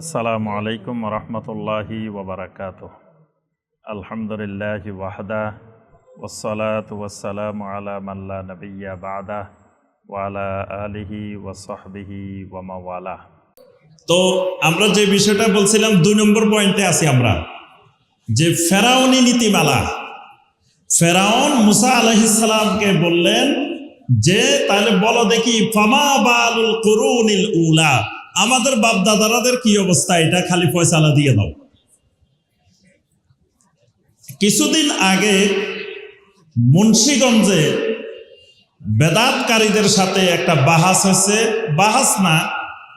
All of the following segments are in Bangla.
আসসালামু আলাইকুম রহমতুল্লাহি ওবরাকাত আলহামদুলিল্লাহ ওয়াহদা ওসলাত ওয়াসালাম আলা মাল্লা নবিয়া বাদা ওয়ালা আলিহি ওয়াসহবিহি ওয়ামাওয়ালা তো আমরা যে বিষয়টা বলছিলাম, দুই নম্বর পয়েন্টে আছি আমরা। যে ফেরাউনি নীতিমালা। ফেরাউন মুসা আলহিসামকে বললেন যে, তাহলে বলো দেখি, ফামা বালুল কুরুনিল উলা? আমাদের বাপ দাদারাদের কি অবস্থা? এটা খালি ফয়সালা দিয়ে দাও। কিছুদিন আগে মুন্সীগঞ্জে বেদাতকারীদের সাথে একটা বাহাস হয়েছে। বাহাস না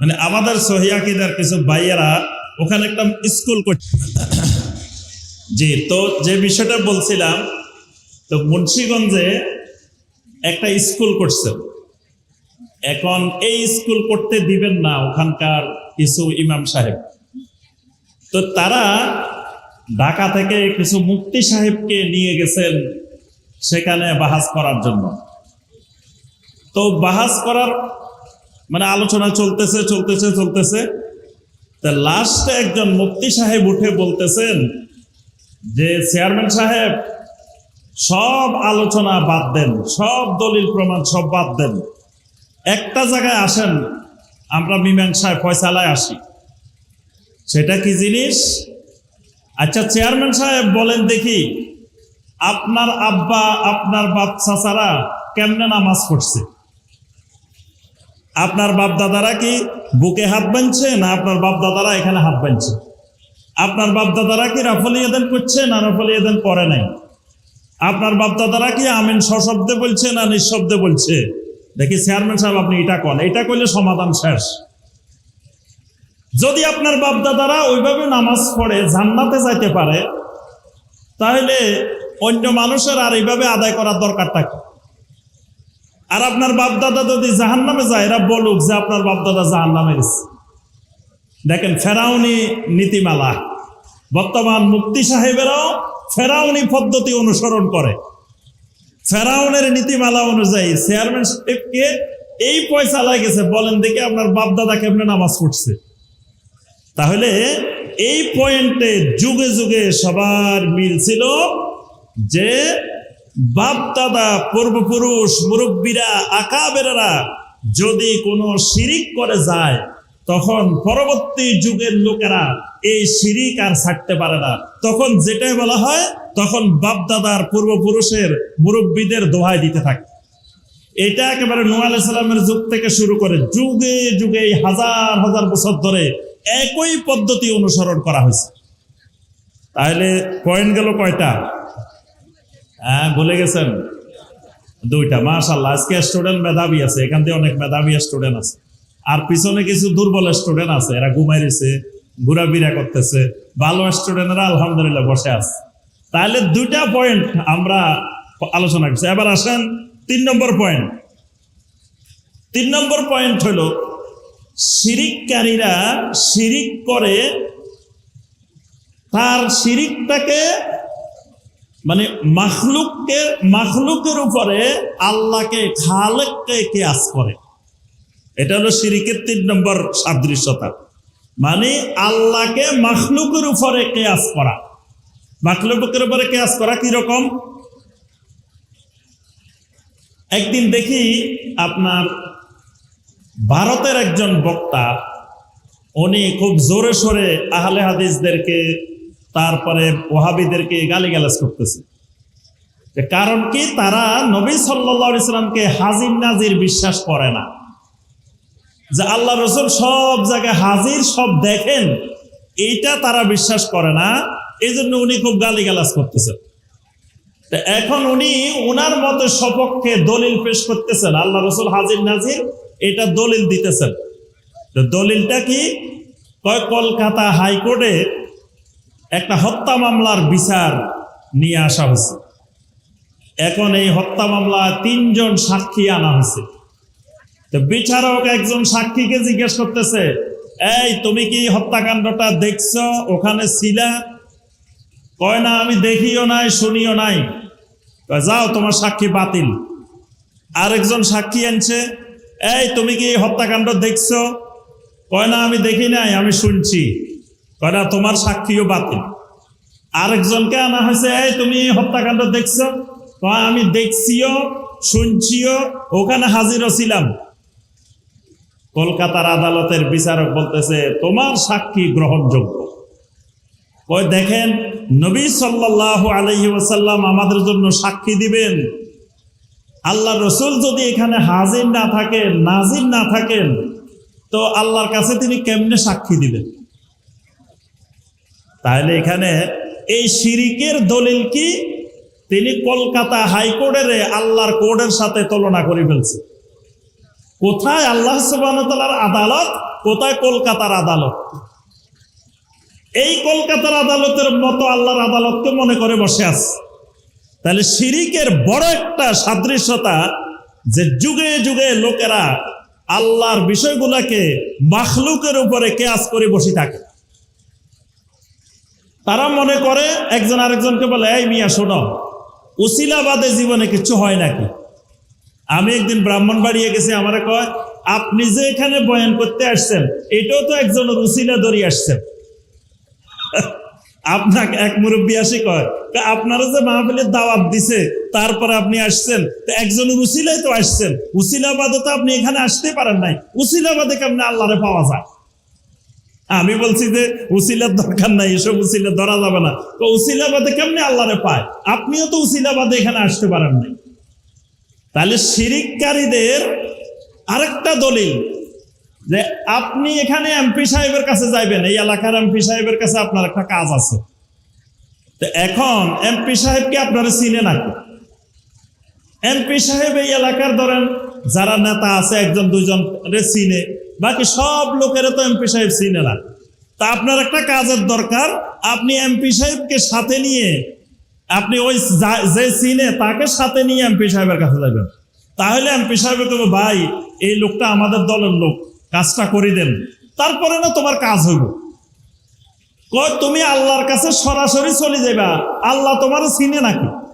মানে আমাদের সহিয়াকিদের কিছু ভাইয়েরা ওখানে একটা স্কুল করছে জি, তো যে বিষয়টা বলছিলাম, তো মুন্সীগঞ্জে একটা স্কুল করছে। এখন এই স্কুল করতে দিবেন না ওখানকার কিছু ইমাম সাহেব। তো তারা ঢাকা থেকে কিছু মুক্তি সাহেবকে নিয়ে গেছেন সেখানে বাহাস করার জন্য। তো বাহাস করার মানে আলোচনা চলতেছে চলতেছে চলতেছে। তা লাস্টে একজন মুক্তি সাহেব উঠে বলতেছেন যে, চেয়ারম্যান সাহেব, সব আলোচনা বাদ দেন, সব দলিল প্রমাণ সব বাদ দেন। একটা জায়গায় আসেন, আমরা মীমাংসায় ফয়সালায় আসি। সেটা কি জিনিস? আচ্ছা চেয়ারম্যান সাহেব বলেন, দেখি, আপনার আব্বা, আপনার বাপ চাচারা কেমনে নামাজ পড়ছে? আপনার বাপ দাদারা কি বুকে হাত বানছে না আপনার বাপ দাদারা এখানে হাত বানছে আপনার বাপ দাদারা কি রাফলি এদেন করছে না রাফলি এদেন করে নাই? আপনার বাপ দাদারা কি আমিন সশব্দে বলছে না নিঃশব্দে বলছে? দেখি চেয়ারম্যান সাহেব, আপনি এটা কন। এটা করলে সমাধান শেষ। যদি আপনার বাপ দাদারা ওইভাবে নামাজ পড়ে, জান্নাতে যাইতে পারে, তাহলে অন্য মানুষের আর এইভাবে আদায় করার দরকারটা কি? আর আপনার বাপ দাদা যদি জাহান নামে যায়, এরা বলুক যে আপনার বাপ দাদা জাহান নামে দেখেন, ফেরাউনি নীতিমালা। বর্তমান মুক্তি সাহেবেরাও ফেরাউনি পদ্ধতি অনুসরণ করে। ফেরাউনের নীতিমালা অনুযায়ী চেয়ারম্যান সাহেবকে এই পয়সা লাগেছে, বলেন দেখি আপনার বাপ দাদা কেমনে নামাজ পড়ছে। তাহলে এই পয়েন্টে যুগে যুগে সবার মিল ছিল যে বাপ দাদা পূর্বপুরুষ, মুরব্বীরা আকাবেরা যদি কোনো শিরিক করে যায় তখন পরবর্তী যুগের লোকেরা এই শিরিক আর ছাড়তে পারে না। তখন যেটাই বলা হয়, তখন বাপদাদার পূর্বপুরুষের মুরব্বীদের দোহাই দিতে থাকে। এটা একেবারে নোয়া আলাইসাল্লামের যুগ থেকে শুরু করে যুগে যুগে হাজার হাজার বছর ধরে একই পদ্ধতি অনুসরণ করা হয়েছে। তাহলে পয়েন্ট গেল কয়টা? হ্যাঁ ভুলে গেছেন? দুইটা। মাশাল্লাহ আজকে স্টুডেন্ট মেধাবী আছে, এখান থেকে অনেক মেধাবী স্টুডেন্ট আছে। আর পিছনে কিছু দুর্বল স্টুডেন্ট আছে, এরা ঘুমাই রয়েছে, ঘোরাফেরা করতেছে, ভালো স্টুডেন্টরা আলহামদুলিল্লাহ বসে আছে। তাহলে দুইটা পয়েন্ট আমরা আলোচনা করছি। এবার আসেন তিন নম্বর পয়েন্ট তিন নম্বর পয়েন্ট হলো, শিরিককারীরা শিরিক করে, তার শিরিকটাকে মানে মাখলুককে, মাখলুকের উপরে আল্লাহকে, খালেককে কেয়াস করে। এটা হলো শিরিকের তিন নম্বর সাদৃশ্যতা। মানে আল্লাহকে মাখলুকের উপরে কেয়াস করা। মাখলুকের উপরে কেয়াস করা কীরকম একদিন দেখি আপনার ভারতের একজন বক্তা, উনি খুব জোরে সোরে আহলে হাদিসদেরকে, তারপরে ওহাবিদেরকে গালিগালাজ করতেছে। কারণ কি? তারা নবী সাল্লা ইসলামকে হাজির নাজির বিশ্বাস করে না। যে আল্লাহ রসুল সব জায়গায় হাজির, সব দেখেন, এইটা তারা বিশ্বাস করে না। এই জন্য উনি খুব গালিগালাজ করতেছেন। এখন উনি উনার মতো সপক্ষে দলিল পেশ করতেছেন, আল্লাহ রসুল হাজির নাজির, এটা দলিল দিতেছেন। দলিলটা কি? কলকাতা হাইকোর্টে একটা হত্যা মামলার বিচার নিয়ে আসা হয়েছে। এখন এই হত্যা মামলা তিনজন সাক্ষী আনা হয়েছে। তো বিচারক একজন সাক্ষীকে জিজ্ঞেস করতেছে, এই, তুমি কি হত্যাকাণ্ডটা দেখছ? ওখানে ছিলা কয়, না, আমি দেখিও নাই, শুনিও নাই। যাও, তোমার সাক্ষী বাতিল। আরেকজন সাক্ষী আনছে, এই, তুমি কি হত্যাকাণ্ড দেখছ? কয়, না, আমি দেখি নাই, আমি শুনছি। কয়, না, তোমার সাক্ষীও বাতিল। আরেকজনকে আনা হয়েছে, এই, তুমি হত্যাকাণ্ড দেখছ? আমি দেখছিও, শুনছিও, ওখানে হাজিরও ছিলাম। কলকাতার আদালতের বিচারক বলতেছে, তোমার সাক্ষী গ্রহণযোগ্য। ওই দেখেন, নবী সাল্লাহ আলহি ওসাল্লাম আমাদের জন্য সাক্ষী দিবেন। আল্লাহ রসুল যদি এখানে হাজির না থাকেন, নাজির না থাকেন, তো আল্লাহর কাছে তিনি কেমনে সাক্ষী দিবেন? তাহলে এখানে এই শিরিকের দলিল কি? তিনি কলকাতা হাইকোর্টের আল্লাহর কোর্টের সাথে তুলনা করে ফেলছে। কোথায় আল্লাহ সুবাহতালার আদালত? কোথায় কলকাতার আদালত? এই কলকাতার আদালতের মতো আল্লাহর আদালতকে মনে করে বসে আছে। তাহলে শিরিকের বড় একটা সাদৃশ্যতা যে যুগে যুগে লোকেরা আল্লাহর বিষয়গুলাকে মাখলুকের উপরে কেয়াস করে বসে থাকে। তারা মনে করে, একজন আরেকজনকে বলে, এই মিয়া, শোনো, উসিলাবাদে জীবনে কিছু হয় নাকি? আমি একদিন ব্রাহ্মণ বাড়িয়ে গেছি, আমারে কয়, আপনি যে এখানে বয়ান করতে আসছেন, এটাও তো একজন উসিলা ধরি আসছেন। আপনাকে এক মুরব্বী আসি কয় আপনারা যে মাহফিলের দাওয়াত দিছে, তারপরে আপনি আসছেন, তো একজনের উসিলাই তো আসছেন উসিলাবাদে তো আপনি এখানে আসতে পারেন নাই উসিলাবাদে কেমন আল্লাহরে পাওয়া যায়? আমি বলছি যে উসিলার দরকার নাই, এসব উসিলা ধরা যাবে না। তো উসিলাবাদে কেমনি আল্লাহরে পায়? আপনিও তো উসিলাবাদে এখানে আসতে পারেন নাই। তাহলে শিরিককারীদের আরেকটা দলিল যে আপনি এখানে এমপি সাহেবের কাছে যাইবেন, এই এলাকার এমপি সাহেবের কাছে আপনার একটা কাজ আছে। তো এখন এমপি সাহেবকে আপনারা চিনে নাকি? এমপি সাহেব এই এলাকার ধরেন, যারা নেতা আছে, একজন, দুইজন চিনে, বাকি সব লোকেরা তো এমপি সাহেব চিনে না। তা আপনার একটা কাজের দরকার, আপনি এমপি সাহেবকে সাথে নিয়ে আপনি ওই যা- চিনে তাকে সাথে নিয়ে এমপি সাহেবের কাছে যাবেন। তাহলে এমপি সাহেবের কবে ভাই, এই লোকটা আমাদের দলের লোক, কাজটা করে দেন। তারপরে না তোমার কাজ হইব। কয়, তুমি আল্লাহর কাছে সরাসরি চলে যাবা আল্লাহ তোমার চিনে নাকি?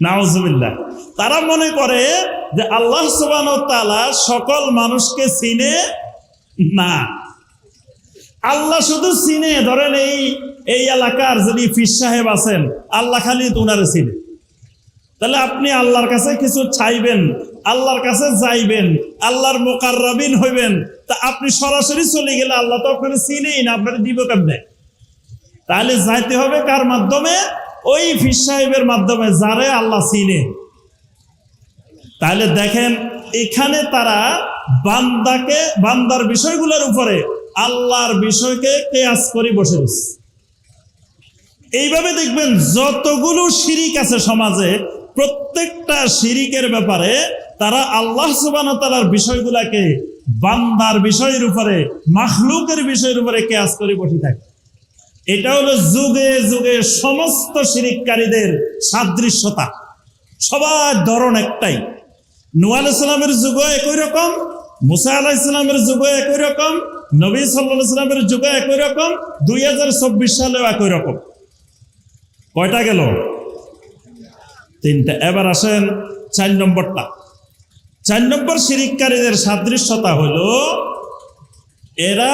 নাউজুবিল্লাহ। তারা মনে করে যে আল্লাহ সুবান সকল মানুষকে চিনে না। আল্লাহ শুধু চিনে। ধরেন এই এই এলাকার যিনি ফির সাহেব আছেন, আল্লাহ খালি চিনে। তাহলে আপনি আল্লাহর কাছে কিছু চাইবেন, আল্লাহর কাছে যাইবেন, আল্লাহর মোকাররাবিন হইবেন, তা আপনি সরাসরি চলে গেলে আল্লাহ তো আপনার চিনেই না, আপনার দিব কেমনে? তাহলে যাইতে হবে কার মাধ্যমে? ওই ফির সাহেবের মাধ্যমে, যারে আল্লাহ চিনে। তাহলে দেখেন, এখানে তারা বান্দাকে, বান্দার বিষয়গুলোর উপরে আল্লাহর বিষয়কে কেয়াস করে বসে রয়েছে। এইভাবে দেখবেন যতগুলো শিরিক আছে সমাজে, প্রত্যেকটা শিরিকের ব্যাপারে তারা আল্লাহ সুবান তালার বিষয়গুলাকে বান্দার বিষয়ের উপরে, মাখলুকের বিষয়ের উপরে কেয়াস করে বসে থাকে। এটা হলো যুগে যুগে সমস্ত শিরিককারীদের সাদৃশ্যতা। সবার ধরন একটাই। নুয়াল ইসলামের যুগ একই রকম, মুসা আলাহ ইসলামের যুগ একই রকম, নবী সাল্লাহ ইসলামের যুগ একই রকম, দুই হাজার চব্বিশ সালেও একই রকম। কয়টা গেল? তিনটা। এবার আসেন চার নম্বরটা। চার নম্বর শিরিককারীদের সাদৃশ্যতা হলো, এরা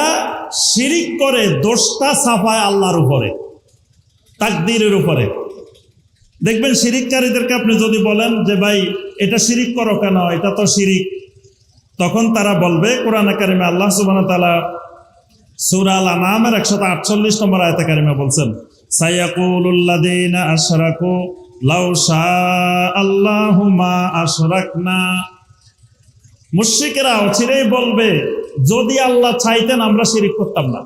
শিরিক করে দোষটা সাফায় আল্লাহর উপরে, তাকদীরের উপরে। দেখবেন শিরিককারীদেরকে আপনি যদি বলেন যে, ভাই, এটা শিরিক করো কেন? এটা তো শিরিক। তখন তারা বলবে, কোরআন কারিমে আল্লাহ সুবাহ তালা সুরাল আনামের একশত আটচল্লিশ নম্বর আয়তা কারিমে বলছেন মুশ্রিকেরা বলবে যদি আল্লাহ চাইতেন আমরা শিরিক করতাম না।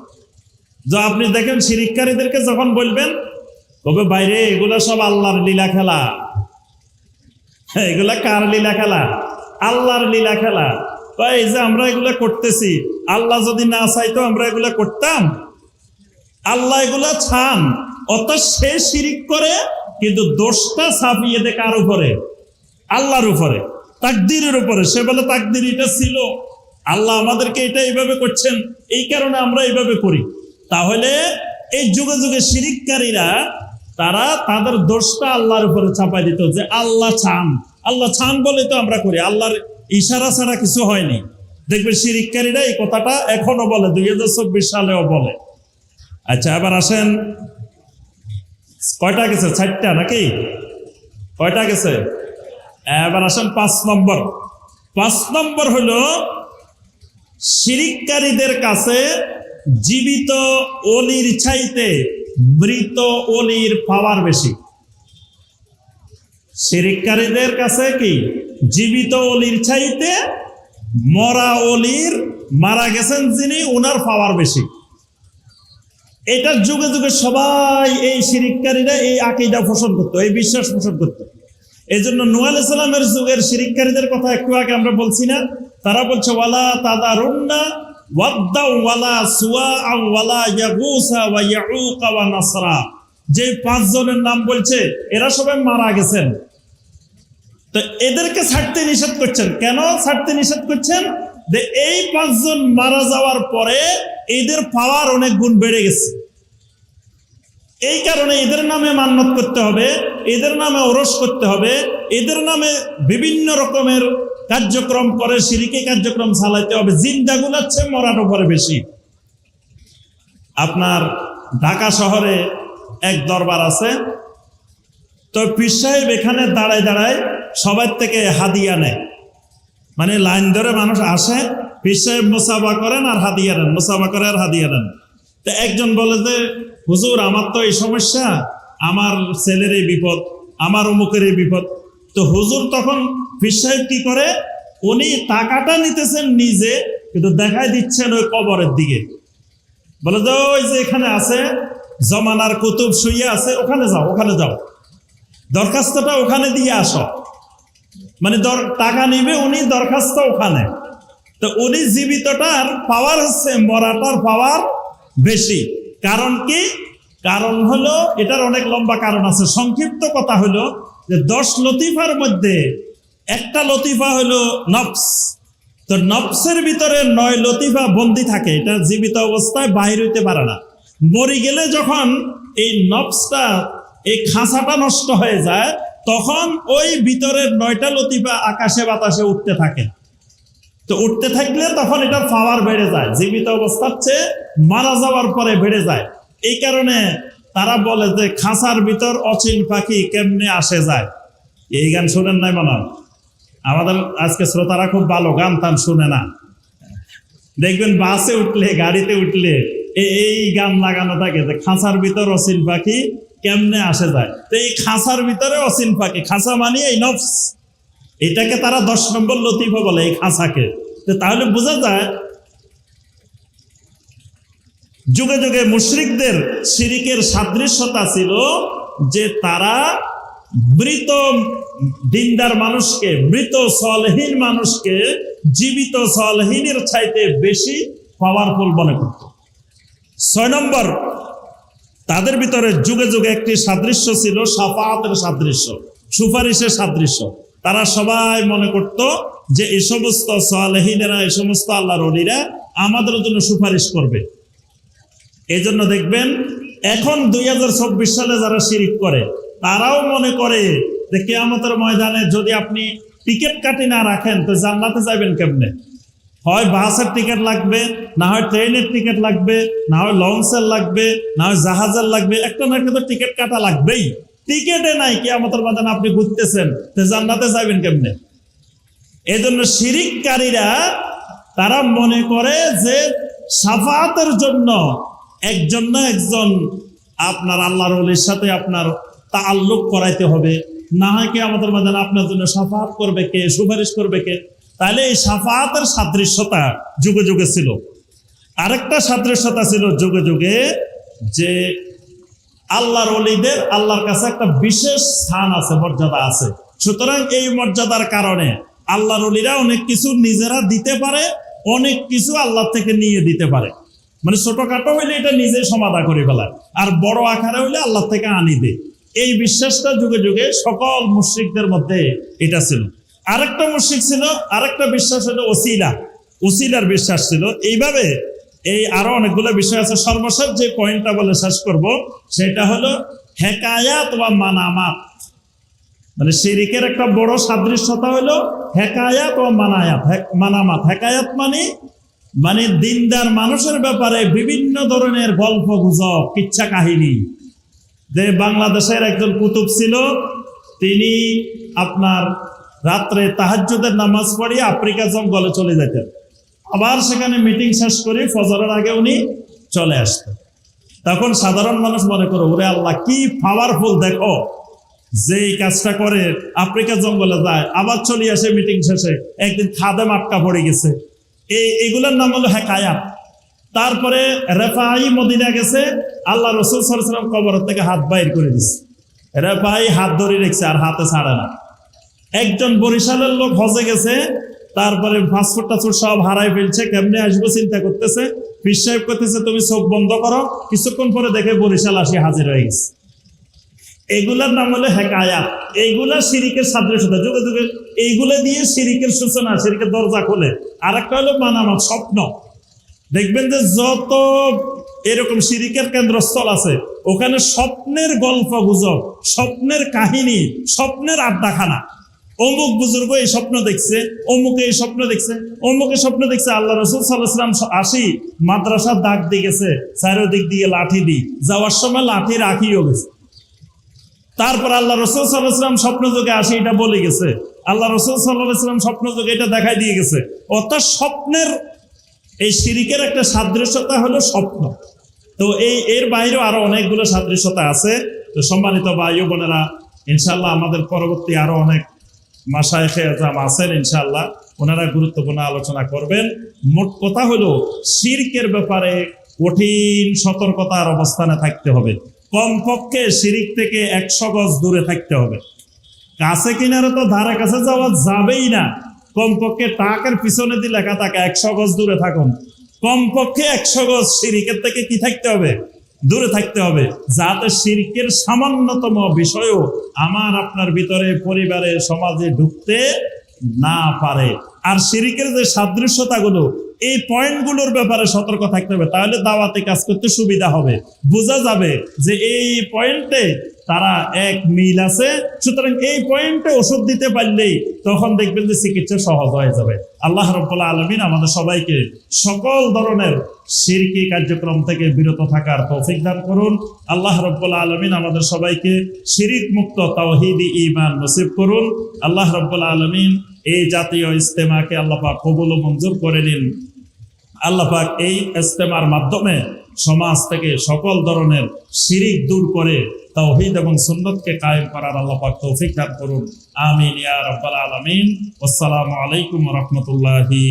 আপনি দেখেন শিরিককারীদেরকে যখন বলবেন তবে বাইরে এগুলা সব আল্লাহর লীলা খেলা। হ্যাঁ, এগুলা কার লীলা খেলা? আল্লাহর লীলা খেলা। এই যে আমরা এগুলা করতেছি আল্লাহ যদি না চাইতো আমরা এগুলা করতাম? আল্লাহ এগুলা ছান অত সে শিরিক করে, কিন্তু দোষটা ছাপিয়ে দেয় কার উপরে? আল্লাহর উপরে। তাকদিরের উপরে। সে বলে, তাকদির এটা ছিল। আল্লাহ আমাদেরকে এটা এইভাবে করছেন। এই কারণে আমরা এইভাবে করি। তাহলে এই যুগে যুগে শিরিককারীরা, তারা তাদের দোষটা আল্লাহর উপরে চাপাই দিত যে আল্লাহ চান। আল্লাহ চান বলে তো আমরা করি। আল্লাহর ইশারা ছাড়া কিছু হয়নি। দেখবে শিরিককারীরা এই কথাটা এখনও বলে, দুই হাজার চব্বিশ সালেও বলে। আচ্ছা এবার আসেন কয়টা গেছে? চারটা নাকি? কয়টা গেছে? এবার আসেন পাঁচ নম্বর। পাঁচ নম্বর হলো, শিরিককারীদের কাছে জীবিত অলির চাইতে মৃত অলির পাওয়ার বেশি। শিরিককারীদের কাছে কি? জীবিত অলির চাইতে মরা অলির মারা গেছেন যিনি ওনার পাওয়ার বেশি। এটার যুগে যুগে সবাই এই শিরিককারীরা এই আকিদা পোষণ করতো, এই বিশ্বাস পোষণ করতো। এই জন্য নুয়াল ইসলামের যুগের শিরিককারীদের কথা একটু আগে আমরা বলছি না, তারা বলছে, ওয়ালা তাদা রুন্না যে পাঁচজনের নাম বলছে, এরা সবাই মারা গেছেন। তো এদেরকে ছাড়তে নিষেধ করছেন। কেন ছাড়তে নিষেধ করছেন? যে এই পাঁচজন মারা যাওয়ার পরে এদের পাওয়ার অনেক গুণ বেড়ে গেছে। এই কারণে এদের নামে মান্যত করতে হবে, এদের নামে ওরস করতে হবে, এদের নামে বিভিন্ন রকমের কার্যক্রম করে, সিরিকে কার্যক্রম চালাইতে হবে জিন্দা গুলাচ্ছে মরার উপরে বেশি। আপনার ঢাকা শহরে এক দরবার আছে, তো পীর সাহেব এখানে দাঁড়ায় দাঁড়ায় সবার থেকে হাদিয়া নেয়। মানে লাইন ধরে মানুষ আসে সাহেব মোসাফা করেন আর হাদিয়া নেন মোসাফা করে আর হাদিয়া নেন তো একজন বলে যে, হুজুর, আমার তো এই সমস্যা, আমার ছেলের এই বিপদ, আমার অমুকের এই বিপদ। তো হুজুর তখন পীর সাহেব কি করে? উনি টাকাটা নিতেছেন নিজে, কিন্তু দেখাই দিচ্ছেন ওই কবরের দিকে। বলে যে, ওই যে এখানে আছে, জমানার কুতুব শুইয়া আছে, ওখানে যাও ওখানে যাও। দরখাস্তটা ওখানে দিয়ে আসো। মানে টাকা নিবে, উনি দরখাস্ত ওখানে। তো উনি জীবিতটার পাওয়ার হচ্ছে, মরাটার পাওয়ার বেশি। কারণ কি? কারণ হলো, এটার অনেক লম্বা কারণ আছে। সংক্ষিপ্ত কথা হলো যে, দশ লতিফার মধ্যে একটা লতিফা হলো নফস। তো নফসের ভিতরে নয় লতিফা বন্দি থাকে। এটা জীবিত অবস্থায় বাহির হইতে পারে না। মরি গেলে যখন এই নফসটা, এই খাঁচাটা নষ্ট হয়ে যায় তখন ওই ভিতরের নয়টা লতিফা আকাশে বাতাসে উঠতে থাকে। তো উঠতে থাকলে তখন এটার পাওয়ার বেড়ে যায়। জীবিত অবস্থার চেয়ে মারা যাওয়ার পরে বেড়ে যায়। এই কারণে তারা বলে যে, খাঁচার ভিতর অচিন পাখি কেমনে আসে যায়? এই গান শোনেন নাই মনে? আমাদের আজকে শ্রোতারা খুব ভালো গান টান শুনে না। দেখবেন বাসে উঠলে, গাড়িতে উঠলে এই গান লাগানো থাকে যে, খাঁচার ভিতর অচিন পাখি কেমনে আসে যায়? তো এই খাঁচার ভিতরে অচিন পাখি খাঁচা মানে এই নফস। এটাকে তারা দশ নম্বর লতিফা বলে এই খাঁচাকে। তো তাহলে বোঝা যায়, যুগে যুগে মুশরিকদের শিরিকের সাদৃশ্যতা ছিল যে তারা মৃত দিনদার মানুষকে, মৃত সলহীন মানুষকে, জীবিত সলহীনের চাইতে বেশি পাওয়ারফুল মনে করত। ছয় নম্বর তাদের ভিতরে যুগে যুগে একটি সাদৃশ্য ছিল সাফাতের সাদৃশ্য, সুপারিশের সাদৃশ্য। তারা সবাই মনে করত যে এই সমস্ত সালেহিনেরা, এই সমস্ত আল্লাহর অলিরা আমাদের জন্য সুপারিশ করবে। এই জন্য দেখবেন, এখন দুই হাজার চব্বিশ সালে যারা শিরিক করে, তারাও মনে করে যে কেয়ামতের ময়দানে যদি আপনি টিকিট কাটি না রাখেন, তো জান্নাতে যাবেন কেমনে? হয় বাসের টিকিট লাগবে, না হয় ট্রেনের টিকিট লাগবে, না হয় লঞ্চের লাগবে, না হয় জাহাজের লাগবে, একটা না একটা তো টিকিট কাটা লাগবেই। টিকিটে নাই কি আমাদের ময়দানে আপনি ঘুরতেছেন, তো জান্নাতে যাবেন কেমনে? এই জন্য শিরিককারীরা, তারা মনে করে যে সাফাতের জন্য একজন না একজন আপনার আল্লাহর অলির সাথে আপনার তাল্লুক করাইতে হবে। না হয় কি আমাদের মাঝে আপনার জন্য সাফাত করবে কে, সুপারিশ করবে কে? তাহলে এই সাফাতের সাদৃশ্যতা যুগে যুগে ছিল। আরেকটা সাদৃশ্যতা ছিল যুগে যুগে যে আল্লাহর অলিদের আল্লাহর কাছে একটা বিশেষ স্থান আছে, মর্যাদা আছে। সুতরাং এই মর্যাদার কারণে আল্লাহর অলিরা অনেক কিছু নিজেরা দিতে পারে, অনেক কিছু আল্লাহ থেকে নিয়ে দিতে পারে। মানে ছোটখাটো হইলে এটা নিজে সমাধা করে ফেলায়, আর বড় আকারে হইলে আল্লাহ থেকে আনি দেয়। এই বিশ্বাসটা যুগে যুগে সকল মুশ্রিকদের মধ্যে এটা ছিল। আরেকটা মুশিক ছিল, আরেকটা বিশ্বাস হলো ওসিলা। ওসিলার বিশ্বাস ছিল। এইভাবে এই আরও অনেকগুলো বিষয় আছে। সর্বশেষ যে পয়েন্টটা বলে শেষ করব, সেটা হলো হেকায়াত বা মানামাত। মানে শিরিকের একটা বড় সাদৃশ্যতা হলো হেকায়াত ও মানায়াত। মানামাত। হেকায়াত মানে মানে দিনদার মানুষের ব্যাপারে বিভিন্ন ধরনের গল্প গুজব, কিচ্ছা কাহিনী। যে বাংলাদেশের একজন কুতুব ছিল, তিনি আপনার রাত্রে তাহাজ্জুদের নামাজ পড়িয়ে আফ্রিকা জঙ্গলে চলে যেতেন আবার সেখানে মিটিং শেষ করে ফজরের আগে উনি চলে আসতেন। তখন সাধারণ মানুষ মনে করো, ওরে আল্লাহ, কি পাওয়ারফুল দেখো। যে কাজটা করে, আফ্রিকা জঙ্গলে যায়, আবার চলে আসে মিটিং শেষে, একদিন খাদে মাটকা পড়ে গেছে। এই, এগুলোর নাম হলো হেকায়াত। তারপরে রেফাই মদিনা গেছে, আল্লাহ রসুল সাল্লাম কবর থেকে হাত বাইর করে দিচ্ছে রেফাই হাত ধরে রেখেছে, আর হাতে ছাড়ে না। একজন বরিশালের লোক হজে গেছে, তারপরে পাসপোর্ট টাসপোর্ট সব হারাই ফেলছে, কেমনে আসব চিন্তা করতেছে। পীর সাহেব করতেছে তুমি চোখ বন্ধ করো, কিছুক্ষণ পরে দেখে বরিশাল আসি হাজির হয়ে গেছে। এগুলার নাম হলো হেকায়াত এইগুলা সিরিকের সাদৃশ্যতা যুগে যুগে এইগুলা দিয়ে সিরিকের সূচনা সিরিকের দরজা খোলে। আর একটা হলো মানামাত স্বপ্ন। দেখবেন যে যত এরকম সিরিকের কেন্দ্রস্থল আছে, ওখানে স্বপ্নের গল্প গুজব, স্বপ্নের কাহিনী, স্বপ্নের আড্ডাখানা। অমুক বুজুর্গ এই স্বপ্ন দেখছে, অমুকে এই স্বপ্ন দেখছে, অমুকে স্বপ্ন দেখছে, আল্লাহ রসুল সাল্লাহাম আসি, মাদ্রাসার দাগ দিয়ে গেছে চারিদিক দিয়ে লাঠি দি যাওয়ার সময় লাঠি রাখিও গেছে। তারপর আল্লাহ রসুল সাল্লাহাম স্বপ্ন যোগে আসি, এটা বলে গেছে। আল্লাহ রসুল সাল্লাহাম স্বপ্ন যোগে এটা দেখাই দিয়ে গেছে। অর্থাৎ স্বপ্নের এই শিরিকের একটা সাদৃশ্যতা হলো স্বপ্ন। তো এই, এর বাইরেও আরও অনেকগুলো সাদৃশ্যতা আছে। তো সম্মানিত ও বোনেরা ইনশাল্লাহ আমাদের পরবর্তী আরও অনেক মাসায়খে ইনশাল্লাহ ওনারা গুরুত্বপূর্ণ আলোচনা করবেন। মোট কথা হলো, শিরকের ব্যাপারে কঠিন সতর্কতার অবস্থানে থাকতে হবে। কমপক্ষে শিরিক থেকে একশো গজ দূরে থাকতে হবে। কাছে কিনারে তো ধারে কাছে যাওয়া যাবেই না। কমপক্ষে টাকার পিছনে দিয়ে লেখা থাকে, একশো গজ দূরে থাকুন। কমপক্ষে একশো গজ শিরিকের থেকে কি থাকতে হবে? দূরে থাকতে হবে। যাতে শিরকের সামান্যতম বিষয়ও আমার আপনার ভিতরে পরিবারে, সমাজে ঢুকতে না পারে। আর শিরিকের যে সাদৃশ্যতাগুলো, এই পয়েন্টগুলোর ব্যাপারে সতর্ক থাকতে হবে। তাহলে দাওয়াতে কাজ করতে সুবিধা হবে। বোঝা যাবে যে এই পয়েন্টে তারা এক মিল আছে। সুতরাং এই পয়েন্টে ওষুধ দিতে পারলেই তখন দেখবেন যে চিকিৎসা সহজ হয়ে যাবে। আল্লাহ রব্বুল্লাহ আলমিন আমাদের সবাইকে সকল ধরনের সিরকি কার্যক্রম থেকে বিরত থাকার তৌফিক দান করুন। আল্লাহ রব্বুল্লাহ আলমিন আমাদের সবাইকে শিরিক মুক্ত তাওহিদি ইমান নসিব করুন। আল্লাহ রব্বুল্লাহ আলমিন এই জাতীয় ইস্তেমাকে আল্লাহ পাক কবুল মঞ্জুর করে নিন। আল্লাহ পাক এই ইস্তেমার মাধ্যমে সমাজ থেকে সকল ধরনের শিরিক দূর করে তাওহীদ এবং সুন্নতকে কায়েম করার আল্লাহ পাক তৌফিক দান করুন। আমিন ইয়া রাব্বাল আলামিন। আসসালামু আলাইকুম ওয়া রাহমাতুল্লাহি